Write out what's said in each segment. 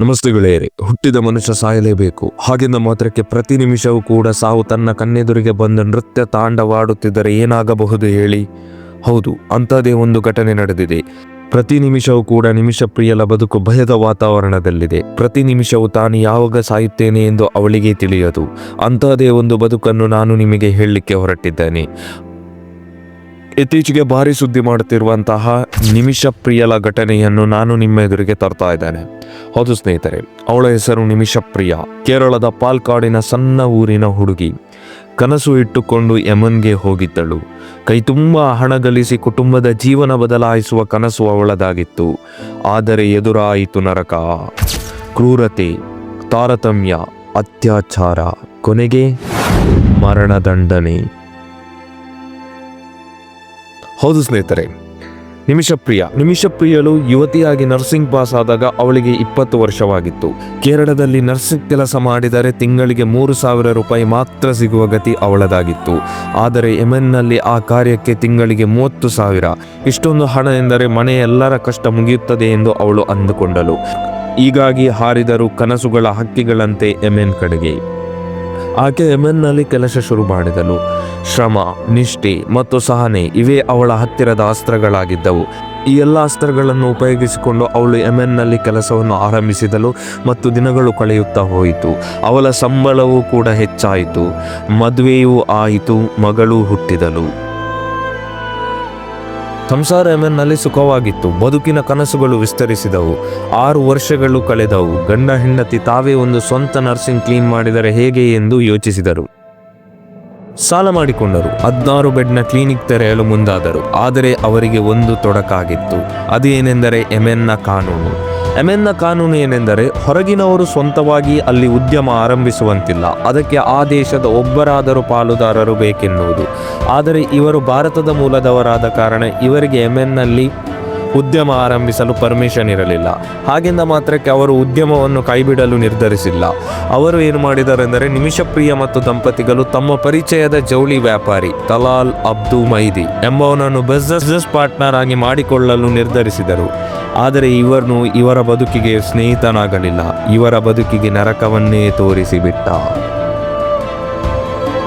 ನಮಸ್ತೆ ಗೆಳೆಯರೆ ಹುಟ್ಟಿದ ಮನುಷ್ಯ ಸಾಯಲೇಬೇಕು. ಹಾಗೆಂದ ಮಾತ್ರಕ್ಕೆ ಪ್ರತಿ ನಿಮಿಷವೂ ಕೂಡ ಸಾವು ತನ್ನ ಕಣ್ಣೆದುರಿಗೆ ಬಂದು ನೃತ್ಯ ತಾಂಡವಾಡುತ್ತಿದ್ದರೆ ಏನಾಗಬಹುದು ಹೇಳಿ? ಹೌದು ಅಂಥದೇ ಒಂದು ಘಟನೆ ನಡೆದಿದೆ. ಪ್ರತಿ ನಿಮಿಷವೂ ಕೂಡ ನಿಮಿಷ ಪ್ರಿಯಲ ಬದುಕು ಭಯದ ವಾತಾವರಣದಲ್ಲಿದೆ. ಪ್ರತಿ ನಿಮಿಷವೂ ತಾನು ಯಾವಾಗ ಸಾಯುತ್ತೇನೆ ಎಂದು ಅವಳಿಗೆ ತಿಳಿಯದು. ಅಂಥದೇ ಒಂದು ಬದುಕನ್ನು ನಾನು ನಿಮಗೆ ಹೇಳಲಿಕ್ಕೆ ಹೊರಟಿದ್ದೇನೆ. ಇತ್ತೀಚೆಗೆ ಭಾರಿ ಸುದ್ದಿ ಮಾಡುತ್ತಿರುವಂತಹ ನಿಮಿಷ ಪ್ರಿಯಲ ಘಟನೆಯನ್ನು ನಾನು ನಿಮ್ಮ ಎದುರಿಗೆ ತರ್ತಾ ಇದ್ದೇನೆ. ಹೌದು ಸ್ನೇಹಿತರೆ, ಅವಳ ಹೆಸರು ನಿಮಿಷ ಪ್ರಿಯ. ಕೇರಳದ ಪಾಲ್ಕಾಡಿನ ಸಣ್ಣ ಊರಿನ ಹುಡುಗಿ. ಕನಸು ಇಟ್ಟುಕೊಂಡು ಯಮನ್ಗೆ ಹೋಗಿದ್ದಳು. ಕೈ ತುಂಬ ಹಣ ಗಳಿಸಿ ಕುಟುಂಬದ ಜೀವನ ಬದಲಾಯಿಸುವ ಕನಸು ಅವಳದಾಗಿತ್ತು. ಆದರೆ ಎದುರಾಯಿತು ನರಕ. ಕ್ರೂರತೆ, ತಾರತಮ್ಯ, ಅತ್ಯಾಚಾರ, ಕೊನೆಗೆ ಮರಣದಂಡನೆ. ಹೌದು ಸ್ನೇಹಿತರೆ, ನಿಮಿಷ ಪ್ರಿಯ, ನಿಮಿಷ ಪ್ರಿಯಳು, ಯುವತಿಯಾಗಿ ನರ್ಸಿಂಗ್ ಪಾಸ್ ಆದಾಗ ಅವಳಿಗೆ ಇಪ್ಪತ್ತು ವರ್ಷವಾಗಿತ್ತು. ಕೇರಳದಲ್ಲಿ ನರ್ಸಿಂಗ್ ಕೆಲಸ ಮಾಡಿದರೆ ತಿಂಗಳಿಗೆ ಮೂರು ಸಾವಿರ ರೂಪಾಯಿ ಮಾತ್ರ ಸಿಗುವ ಗತಿ ಅವಳದಾಗಿತ್ತು. ಆದರೆ ಯೆಮೆನ್ನಲ್ಲಿ ಆ ಕಾರ್ಯಕ್ಕೆ ತಿಂಗಳಿಗೆ ಮೂವತ್ತು ಸಾವಿರ. ಇಷ್ಟೊಂದು ಹಣ ಎಂದರೆ ಮನೆಯ ಎಲ್ಲರ ಕಷ್ಟ ಮುಗಿಯುತ್ತದೆ ಎಂದು ಅವಳು ಅಂದುಕೊಂಡಳು. ಹೀಗಾಗಿ ಹಾರಿದರು ಕನಸುಗಳ ಹಕ್ಕಿಗಳಂತೆ ಯೆಮೆನ್ ಕಡೆಗೆ. ಆಕೆ ಯೆಮೆನ್ನಲ್ಲಿ ಕೆಲಸ ಶುರು ಮಾಡಿದಳು ಶ್ರಮ, ನಿಷ್ಠೆ ಮತ್ತು ಸಹನೆ ಇವೇ ಅವಳ ಹತ್ತಿರದ ಅಸ್ತ್ರಗಳಾಗಿದ್ದವು. ಈ ಎಲ್ಲ ಅಸ್ತ್ರಗಳನ್ನು ಉಪಯೋಗಿಸಿಕೊಂಡು ಅವಳು ಯೆಮೆನ್ನಲ್ಲಿ ಕೆಲಸವನ್ನು ಆರಂಭಿಸಿದಳು ಮತ್ತು ದಿನಗಳು ಕಳೆಯುತ್ತಾ ಹೋಯಿತು. ಅವಳ ಸಂಬಳವೂ ಕೂಡ ಹೆಚ್ಚಾಯಿತು. ಮದುವೆಯೂ ಆಯಿತು, ಮಗಳು ಹುಟ್ಟಿದಳು. ಸಂಸಾರ ಎಮ್ಎನ್ನಲ್ಲಿ ಸುಖವಾಗಿತ್ತು. ಬದುಕಿನ ಕನಸುಗಳು ವಿಸ್ತರಿಸಿದವು. ಆರು ವರ್ಷಗಳು ಕಳೆದವು. ಗಂಡ ಹೆಂಡತಿ ತಾವೇ ಒಂದು ಸ್ವಂತ ನರ್ಸಿಂಗ್ ಕ್ಲೀನ್ ಮಾಡಿದರೆ ಹೇಗೆ ಎಂದು ಯೋಚಿಸಿದರು. ಸಾಲ ಮಾಡಿಕೊಂಡರು. ಹದಿನಾರು ಬೆಡ್ನ ಕ್ಲಿನಿಕ್ ತೆರೆಯಲು ಮುಂದಾದರು. ಆದರೆ ಅವರಿಗೆ ಒಂದು ತೊಡಕಾಗಿತ್ತು. ಅದೇನೆಂದರೆ ಎಮೆನ್ನ ಕಾನೂನು. ಎಮೆನ್ನ ಕಾನೂನು ಏನೆಂದರೆ ಹೊರಗಿನವರು ಸ್ವಂತವಾಗಿ ಅಲ್ಲಿ ಉದ್ಯಮ ಆರಂಭಿಸುವಂತಿಲ್ಲ. ಅದಕ್ಕೆ ಆ ದೇಶದ ಒಬ್ಬರಾದರೂ ಪಾಲುದಾರರು ಬೇಕೆನ್ನುವುದು. ಆದರೆ ಇವರು ಭಾರತದ ಮೂಲದವರಾದ ಕಾರಣ ಇವರಿಗೆ ಎಮೆನ್ನಲ್ಲಿ ಉದ್ಯಮ ಆರಂಭಿಸಲು ಪರ್ಮಿಷನ್ ಇರಲಿಲ್ಲ. ಹಾಗೆಂದ ಮಾತ್ರಕ್ಕೆ ಅವರು ಉದ್ಯಮವನ್ನು ಕೈಬಿಡಲು ನಿರ್ಧರಿಸಿಲ್ಲ. ಅವರು ಏನು ಮಾಡಿದರೆಂದರೆ ನಿಮಿಷಪ್ರಿಯ ಮತ್ತು ದಂಪತಿಗಳು ತಮ್ಮ ಪರಿಚಯದ ಜೌಳಿ ವ್ಯಾಪಾರಿ ತಲಾಲ್ ಅಬ್ದು ಮೈದಿ ಎಂಬವನನ್ನು ಬಿಸ್ನೆಸ್ ಪಾರ್ಟ್ನರ್ ಆಗಿ ಮಾಡಿಕೊಳ್ಳಲು ನಿರ್ಧರಿಸಿದರು. ಆದರೆ ಇವನು ಇವರ ಬದುಕಿಗೆ ಸ್ನೇಹಿತನಾಗಲಿಲ್ಲ. ಇವರ ಬದುಕಿಗೆ ನರಕವನ್ನೇ ತೋರಿಸಿಬಿಟ್ಟ.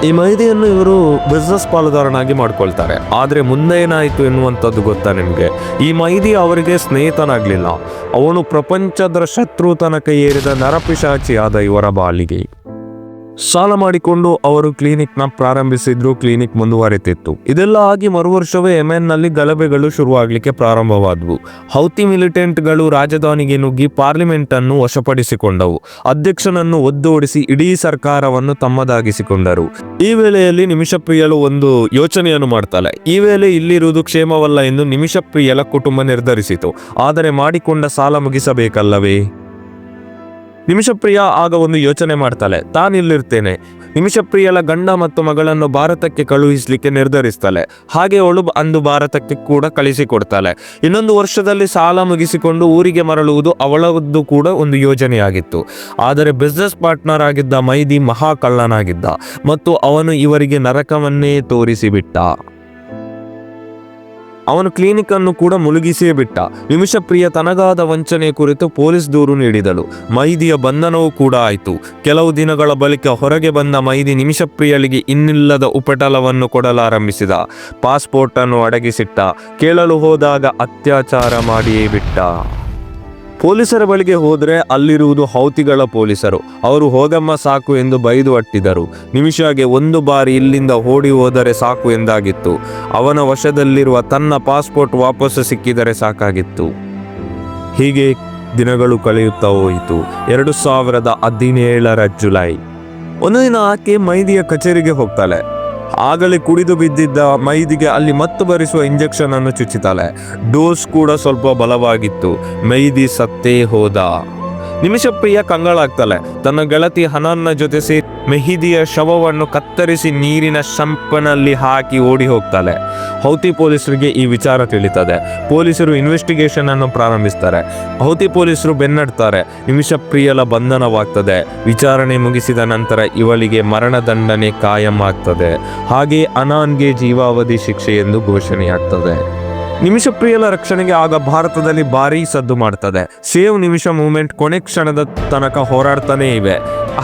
ಈ ಮೈದಿಯನ್ನು ಇವರು ಬಿಸ್ನೆಸ್ ಪಾಲುದಾರನಾಗಿ ಮಾಡ್ಕೊಳ್ತಾರೆ. ಆದರೆ ಮುಂದೆ ಏನಾಯಿತು ಎನ್ನುವಂಥದ್ದು ಗೊತ್ತಾ ನಿಮಗೆ? ಈ ಮೈದಿ ಅವರಿಗೆ ಸ್ನೇಹಿತನಾಗಲಿಲ್ಲ. ಅವನು ಪ್ರಪಂಚದ ಶತ್ರು ತನಕ ಏರಿದ ನರಪಿಶಾಚಿಯಾದ ಇವರ ಬಾಲಿಗೆ. ಸಾಲ ಮಾಡಿಕೊಂಡು ಅವರು ಕ್ಲಿನಿಕ್ನ ಪ್ರಾರಂಭಿಸಿದ್ರು, ಕ್ಲಿನಿಕ್ ಮುಂದುವರೆತಿತ್ತು. ಇದೆಲ್ಲ ಆಗಿ ಮರುವರ್ಷವೇ ಯೆಮೆನ್ನಲ್ಲಿ ಗಲಭೆಗಳು ಶುರುವಾಗಲಿಕ್ಕೆ ಪ್ರಾರಂಭವಾದವು. ಹೌತಿ ಮಿಲಿಟೆಂಟ್ಗಳು ರಾಜಧಾನಿಗೆ ನುಗ್ಗಿ ಪಾರ್ಲಿಮೆಂಟ್ ಅನ್ನು ವಶಪಡಿಸಿಕೊಂಡವು. ಅಧ್ಯಕ್ಷನನ್ನು ಒದ್ದೋಡಿಸಿ ಇಡೀ ಸರ್ಕಾರವನ್ನು ತಮ್ಮದಾಗಿಸಿಕೊಂಡರು. ಈ ವೇಳೆಯಲ್ಲಿ ನಿಮಿಷಪ್ರಿಯಲು ಒಂದು ಯೋಚನೆಯನ್ನು ಮಾಡ್ತಾಳೆ. ಈ ವೇಳೆ ಇಲ್ಲಿರುವುದು ಕ್ಷೇಮವಲ್ಲ ಎಂದು ನಿಮಿಷಪ್ರಿಯಲ ಕುಟುಂಬ ನಿರ್ಧರಿಸಿತು. ಆದರೆ ಮಾಡಿಕೊಂಡ ಸಾಲ ಮುಗಿಸಬೇಕಲ್ಲವೇ? ನಿಮಿಷಪ್ರಿಯ ಆಗ ಒಂದು ಯೋಚನೆ ಮಾಡ್ತಾಳೆ ತಾನಿಲ್ಲಿರ್ತೇನೆ ನಿಮಿಷಪ್ರಿಯಲ ಗಂಡ ಮತ್ತು ಮಗಳನ್ನು ಭಾರತಕ್ಕೆ ಕಳುಹಿಸಲಿಕ್ಕೆ ನಿರ್ಧರಿಸ್ತಾಳೆ. ಹಾಗೆ ಅವಳು ಅಂದು ಭಾರತಕ್ಕೆ ಕೂಡ ಕಳಿಸಿಕೊಡ್ತಾಳೆ ಇನ್ನೊಂದು ವರ್ಷದಲ್ಲಿ ಸಾಲ ಮುಗಿಸಿಕೊಂಡು ಊರಿಗೆ ಮರಳುವುದು ಅವಳದ್ದು ಕೂಡ ಒಂದು ಯೋಜನೆಯಾಗಿತ್ತು. ಆದರೆ ಬಿಸ್ನೆಸ್ ಪಾರ್ಟ್ನರ್ ಆಗಿದ್ದ ಮೈದಿ ಮಹಾಕಳ್ಳನಾಗಿದ್ದ ಮತ್ತು ಅವನು ಇವರಿಗೆ ನರಕವನ್ನೇ ತೋರಿಸಿಬಿಟ್ಟ. ಅವನು ಕ್ಲಿನಿಕ್ ಅನ್ನು ಕೂಡ ಮುಳುಗಿಸಿಯೇ ಬಿಟ್ಟ. ನಿಮಿಷ ಪ್ರಿಯ ತನಗಾದ ವಂಚನೆ ಕುರಿತು ಪೊಲೀಸ್ ದೂರು ನೀಡಿದಳು. ಮೈದಿಯ ಬಂಧನವೂ ಕೂಡ ಆಯಿತು. ಕೆಲವು ದಿನಗಳ ಬಳಿಕ ಹೊರಗೆ ಬಂದ ಮೈದಿ ನಿಮಿಷಪ್ರಿಯಳಿಗೆ ಇನ್ನಿಲ್ಲದ ಉಪಟಲವನ್ನು ಕೊಡಲಾರಂಭಿಸಿದ. ಪಾಸ್ಪೋರ್ಟ್ ಅನ್ನು ಅಡಗಿಸಿಟ್ಟ. ಕೇಳಲು ಹೋದಾಗ ಅತ್ಯಾಚಾರ ಮಾಡಿಯೇ ಬಿಟ್ಟ. ಪೊಲೀಸರ ಬಳಿಗೆ ಹೋದ್ರೆ ಅಲ್ಲಿರುವುದು ಹೌತಿಗಳ ಪೊಲೀಸರು. ಅವರು ಹೋಗಮ್ಮ ಸಾಕು ಎಂದು ಬೈದು ಅಟ್ಟಿದರು. ನಿಮಿಷಗೆ ಒಂದು ಬಾರಿ ಇಲ್ಲಿಂದ ಓಡಿ ಹೋದರೆ ಸಾಕು ಎಂದಾಗಿತ್ತು. ಅವನ ವಶದಲ್ಲಿರುವ ತನ್ನ ಪಾಸ್ಪೋರ್ಟ್ ವಾಪಸ್ಸು ಸಿಕ್ಕಿದರೆ ಸಾಕಾಗಿತ್ತು. ಹೀಗೆ ದಿನಗಳು ಕಳೆಯುತ್ತಾ ಹೋಯಿತು. ಎರಡು ಸಾವಿರದ ಹದಿನೇಳರ ಜುಲೈ. ಒಂದು ದಿನ ಆಕೆ ಮೈದಿಯ ಕಚೇರಿಗೆ ಹೋಗ್ತಾಳೆ. ಆಗಲೇ ಕುಡಿದು ಬಿದ್ದಿದ್ದ ಮೈದಿಗೆ ಅಲ್ಲಿ ಮತ್ತು ಬರಿಸುವ ಇಂಜೆಕ್ಷನ್ ಅನ್ನು ಚುಚ್ಚಿತಾಳೆ ಡೋಸ್ ಕೂಡ ಸ್ವಲ್ಪ ಬಲವಾಗಿತ್ತು. ಮೈದಿ ಸತ್ತೇ ಹೋದ. ನಿಮಿಷಪ್ರಿಯ ಕಂಗಳಾಗ್ತಾಳೆ ತನ್ನ ಗೆಳತಿ ಹನನ್ನ ಜೊತೆಸಿ ಮೆಹಿದಿಯ ಶವವನ್ನು ಕತ್ತರಿಸಿ ನೀರಿನ ಸಂಪನಲ್ಲಿ ಹಾಕಿ ಓಡಿ ಹೋಗ್ತಾಳೆ ಹೌತಿ ಪೊಲೀಸರಿಗೆ ಈ ವಿಚಾರ ತಿಳಿತದೆ. ಪೊಲೀಸರು ಇನ್ವೆಸ್ಟಿಗೇಷನ್ ಅನ್ನು ಪ್ರಾರಂಭಿಸ್ತಾರೆ. ಹೌತಿ ಪೊಲೀಸರು ಬೆನ್ನಡ್ತಾರೆ. ನಿಮಿಷಪ್ರಿಯಲ ಬಂಧನವಾಗ್ತದೆ. ವಿಚಾರಣೆ ಮುಗಿಸಿದ ನಂತರ ಇವಳಿಗೆ ಮರಣದಂಡನೆ ಕಾಯಂ ಆಗ್ತದೆ. ಹಾಗೆ ಅನಾನ್ಗೆ ಜೀವಾವಧಿ ಶಿಕ್ಷೆ ಎಂದು ಘೋಷಣೆಯಾಗ್ತದೆ. ನಿಮಿಷ ಪ್ರಿಯಲ ರಕ್ಷಣೆಗೆ ಆಗ ಭಾರತದಲ್ಲಿ ಭಾರೀ ಸದ್ದು ಮಾಡ್ತದೆ. ಸೇವ್ ನಿಮಿಷ ಮೂವ್ಮೆಂಟ್ ಕೊನೆ ಕ್ಷಣದ ತನಕ ಹೋರಾಡ್ತಾನೇ ಇವೆ.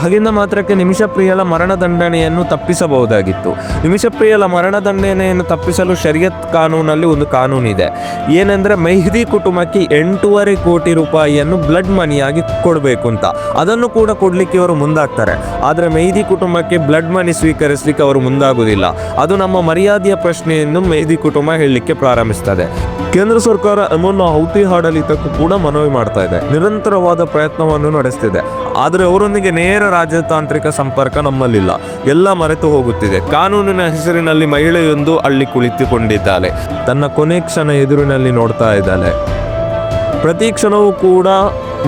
ಹಾಗಿಂದ ಮಾತ್ರಕ್ಕೆ ನಿಮಿಷ ಪ್ರಿಯಲ ಮರಣದಂಡನೆಯನ್ನು ತಪ್ಪಿಸಬಹುದಾಗಿತ್ತು. ನಿಮಿಷ ಪ್ರಿಯಲ ಮರಣದಂಡನೆಯನ್ನು ತಪ್ಪಿಸಲು ಶರಿಯತ್ ಕಾನೂನಲ್ಲಿ ಒಂದು ಕಾನೂನಿದೆ. ಏನೆಂದ್ರೆ ಮೆಹದಿ ಕುಟುಂಬಕ್ಕೆ ಎಂಟೂವರೆ ಕೋಟಿ ರೂಪಾಯಿಯನ್ನು ಬ್ಲಡ್ ಮನಿಯಾಗಿ ಕೊಡಬೇಕು ಅಂತ. ಅದನ್ನು ಕೂಡ ಕೊಡ್ಲಿಕ್ಕೆ ಅವರು ಮುಂದಾಗ್ತಾರೆ. ಆದರೆ ಮೆಹದಿ ಕುಟುಂಬಕ್ಕೆ ಬ್ಲಡ್ ಮನಿ ಸ್ವೀಕರಿಸಲಿಕ್ಕೆ ಅವರು ಮುಂದಾಗುವುದಿಲ್ಲ. ಅದು ನಮ್ಮ ಮರ್ಯಾದೆಯ ಪ್ರಶ್ನೆಯನ್ನು ಮೆಹದಿ ಕುಟುಂಬ ಹೇಳಲಿಕ್ಕೆ ಪ್ರಾರಂಭಿಸ್ತದೆ. ಕೇಂದ್ರ ಸರ್ಕಾರ ಅಮೋನ್ನ ಹೌತಿ ಆಡಳಿತಕ್ಕೂ ಕೂಡ ಮನವಿ ಮಾಡ್ತಾ ಇದೆ. ನಿರಂತರವಾದ ಪ್ರಯತ್ನವನ್ನು ನಡೆಸ್ತಿದೆ. ಆದರೆ ಅವರೊಂದಿಗೆ ನೇರ ರಾಜತಾಂತ್ರಿಕ ಸಂಪರ್ಕ ನಮ್ಮಲ್ಲಿಲ್ಲ. ಎಲ್ಲ ಮರೆತು ಹೋಗುತ್ತಿದೆ. ಕಾನೂನಿನ ಹೆಸರಿನಲ್ಲಿ ಮಹಿಳೆಯೊಂದು ಅಲ್ಲಿ ಕುಳಿತುಕೊಂಡಿದ್ದಾಳೆ. ತನ್ನ ಕೊನೆ ಕ್ಷಣ ಎದುರಿನಲ್ಲಿ ನೋಡ್ತಾ ಇದ್ದಾಳೆ. ಪ್ರತಿ ಕ್ಷಣವೂ ಕೂಡ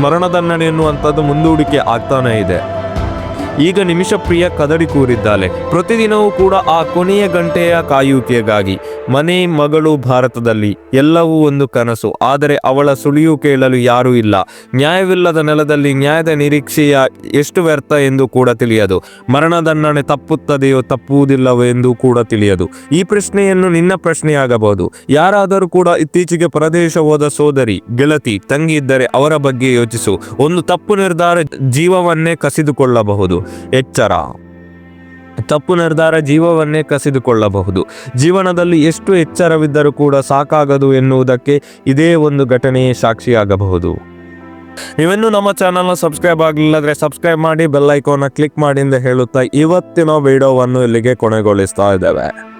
ಮರಣದಂಡನೆ ಎನ್ನುವಂಥದ್ದು ಮುಂದೂಡಿಕೆ ಆಗ್ತಾನೇ ಇದೆ. ಈಗ ನಿಮಿಷ ಪ್ರಿಯ ಕದಡಿ ಕೂರಿದ್ದಾಳೆ. ಪ್ರತಿದಿನವೂ ಕೂಡ ಆ ಕೊನೆಯ ಗಂಟೆಯ ಕಾಯುವಿಕೆಗಾಗಿ, ಮನೆ, ಮಗಳು ಭಾರತದಲ್ಲಿ ಎಲ್ಲವೂ ಒಂದು ಕನಸು. ಆದರೆ ಅವಳ ಸುಳಿಯು ಕೇಳಲು ಯಾರೂ ಇಲ್ಲ. ನ್ಯಾಯವಿಲ್ಲದ ನೆಲದಲ್ಲಿ ನ್ಯಾಯದ ನಿರೀಕ್ಷೆಯ ಎಷ್ಟು ವ್ಯರ್ಥ ಎಂದು ಕೂಡ ತಿಳಿಯದು. ಮರಣದಂಡನೆ ತಪ್ಪುತ್ತದೆಯೋ ತಪ್ಪುವುದಿಲ್ಲವೋ ಎಂದು ಕೂಡ ತಿಳಿಯದು. ಈ ಪ್ರಶ್ನೆಯನ್ನು ನಿನ್ನ ಪ್ರಶ್ನೆಯಾಗಬಹುದು. ಯಾರಾದರೂ ಕೂಡ ಇತ್ತೀಚೆಗೆ ಪ್ರದೇಶ ಹೋದ ಸೋದರಿ, ಗೆಳತಿ, ತಂಗಿ ಇದ್ದರೆ ಅವರ ಬಗ್ಗೆ ಯೋಚಿಸು. ಒಂದು ತಪ್ಪು ನಿರ್ಧಾರ ಜೀವವನ್ನೇ ಕಸಿದುಕೊಳ್ಳಬಹುದು. ಎಚ್ಚರ. ತಪ್ಪು ನಿರ್ಧಾರ ಜೀವವನ್ನೇ ಕಸಿದುಕೊಳ್ಳಬಹುದು. ಜೀವನದಲ್ಲಿ ಎಷ್ಟು ಎಚ್ಚರವಿದ್ದರೂ ಕೂಡ ಸಾಕಾಗದು ಎನ್ನುವುದಕ್ಕೆ ಇದೇ ಒಂದು ಘಟನೆಯೇ ಸಾಕ್ಷಿಯಾಗಬಹುದು. ನೀವೆನ್ನು ನಮ್ಮ ಚಾನಲ್ನ ಸಬ್ಸ್ಕ್ರೈಬ್ ಆಗಲಿಲ್ಲದ್ರೆ ಸಬ್ಸ್ಕ್ರೈಬ್ ಮಾಡಿ ಬೆಲ್ ಐಕಾನ್ ಕ್ಲಿಕ್ ಮಾಡಿ ಅಂತ ಹೇಳುತ್ತಾ ಇವತ್ತಿನ ವಿಡಿಯೋವನ್ನು ಇಲ್ಲಿಗೆ ಕೊನೆಗೊಳಿಸ್ತಾ ಇದ್ದೇವೆ.